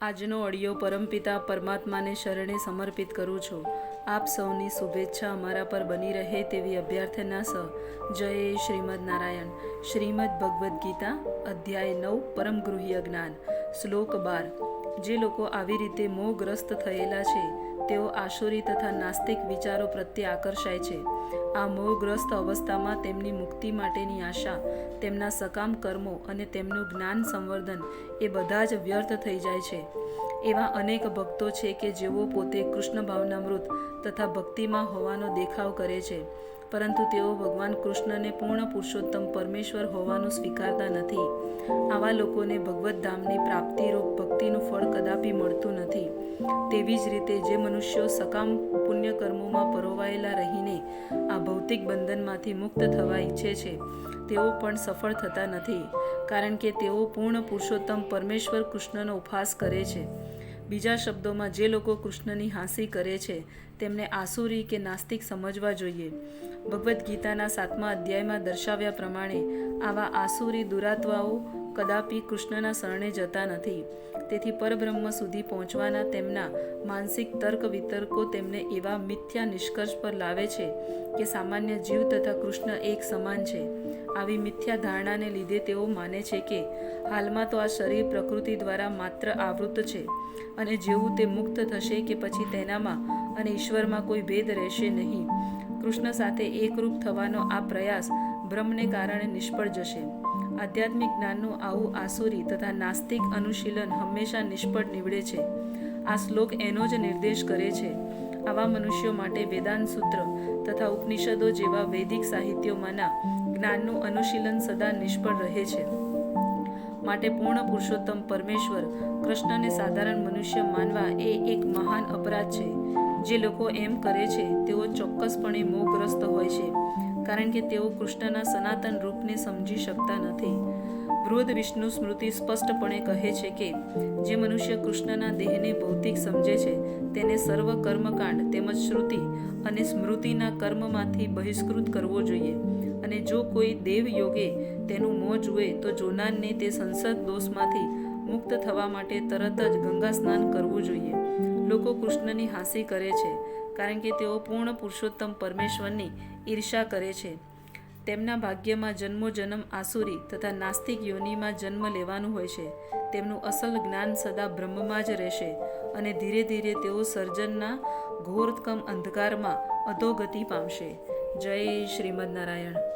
આજનો ઓડિયો પરમપિતા પરમાત્માને શરણે સમર્પિત કરું છું. આપ સૌની શુભેચ્છા અમારા પર બની રહે તેવી અભ્યર્થના સ. જય શ્રીમદ નારાયણ. શ્રીમદ ભગવદ્ ગીતા, અધ્યાય નવ, પરમ ગૃહ્ય જ્ઞાન. શ્લોક બાર. જે લોકો આવી રીતે મોહગ્રસ્ત થયેલા છે તેઓ આશુરી તથા નાસ્તિક વિચારો પ્રત્યે આકર્ષાય છે. આ મોહગ્રસ્ત અવસ્થામાં તેમની મુક્તિ માટેની આશા, તેમના સકામ કર્મો અને તેમનું જ્ઞાન સંવર્ધન એ બધા જ વ્યર્થ થઈ જાય છે. એવા અનેક ભક્તો છે કે જેઓ પોતે કૃષ્ણ ભાવનામૃત તથા ભક્તિમાં હોવાનો દેખાવ કરે છે. પરંતુ તેઓ ભગવાન કૃષ્ણને પૂર્ણ પુરુષોત્તમ પરમેશ્વર હોવાનું સ્વીકારતા નથી. આવા લોકોને ભગવત ધામની પ્રાપ્તિરૂપ ભક્તિનું ફળ કદાપી મળતું નથી. તેવી જ રીતે જે મનુષ્યો સકામ પુણ્ય કર્મોમાં પરોવાયેલા રહીને આ ભૌતિક બંધનમાંથી મુક્ત થવા ઈચ્છે છે, તેઓ પણ સફળ થતા નથી, કારણ કે તેઓ પૂર્ણ પુરુષોત્તમ પરમેશ્વર કૃષ્ણનો ઉપહાસ કરે છે. બીજા શબ્દોમાં જે લોકો કૃષ્ણની હાંસી કરે છે, તેમને આસુરી કે નાસ્તિક સમજવા જોઈએ. ભગવદ્ ગીતાના સાતમા અધ્યાયમાં દર્શાવ્યા પ્રમાણે, આવા આસુરી દુરાત્માઓ કદાપી કૃષ્ણના શરણે જતા નથી. તેથી પરબ્રહ્મ સુધી પહોંચવાના તેમના માનસિક તર્ક વિતર્કો તેમને એવા મિથ્યા નિષ્કર્ષ પર લાવે છે કે સામાન્ય જીવ તથા કૃષ્ણ એક સમાન છે. આવી મિથ્યા ધારણાને લીધે તેઓ માને છે કે હાલમાં તો આ શરીર પ્રકૃતિ દ્વારા માત્ર આવૃત છે અને જેવું તે મુક્ત થશે કે પછી તેનામાં અને ઈશ્વરમાં કોઈ ભેદ રહેશે નહીં. કૃષ્ણ સાથે એકરૂપ થવાનો આ પ્રયાસ બ્રહ્મને કારણે નિષ્ફળ જશે. આધ્યાત્મિક જ્ઞાનનું આવું આસુરી તથા નાસ્તિક અનુશીલન હંમેશા નિષ્ફળ નીવડે છે. આ શ્લોક એનો જ નિર્દેશ કરે છે. આવા મનુષ્યો માટે વેદાંત સૂત્ર તથા ઉપનિષદો જેવા વૈદિક સાહિત્યોમાંના જ્ઞાનનું અનુશીલન સદા નિષ્ફળ રહે છે. માટે પૂર્ણ પુરુષોત્તમ પરમેશ્વર કૃષ્ણને સાધારણ મનુષ્ય માનવા એ એક મહાન અપરાધ છે. જે લોકો એમ કરે છે, તેઓ ચોક્કસપણે મોહગ્રસ્ત હોય છે. કારણ કે તેઓ કૃષ્ણના સનાતન રૂપને સમજી શકતા નથી. વૃદ્ધ વિષ્ણુ સ્મૃતિ સ્પષ્ટપણે કહે છે કે, જે મનુષ્ય કૃષ્ણના દેહને ભૌતિક સમજે છે, તેને સર્વ કર્મકાંડ તેમજ શ્રુતિ અને સ્મૃતિના કર્મમાંથી બહિષ્કૃત કરવો જોઈએ. અને જો કોઈ દેવ યોગે તેનું મોં જુએ, તો જોનારને તે સંસદ દોષમાંથી મુક્ત થવા માટે તરત જ ગંગા સ્નાન કરવું જોઈએ. લોકો કૃષ્ણની હાંસી કરે છે. કારણ કે તેઓ પૂર્ણ પુરુષોત્તમ પરમેશ્વરની ઈર્ષા કરે છે. તેમના ભાગ્યમાં જન્મો જન્મ આસુરી તથા નાસ્તિક યોનિમાં જન્મ લેવાનું હોય છે. તેમનું અસલ જ્ઞાન સદા બ્રહ્મમાં જ રહેશે અને ધીરે ધીરે તેઓ સર્જનના ઘોરકમ અંધકારમાં અધોગતિ પામશે. જય શ્રીમદ નારાયણ.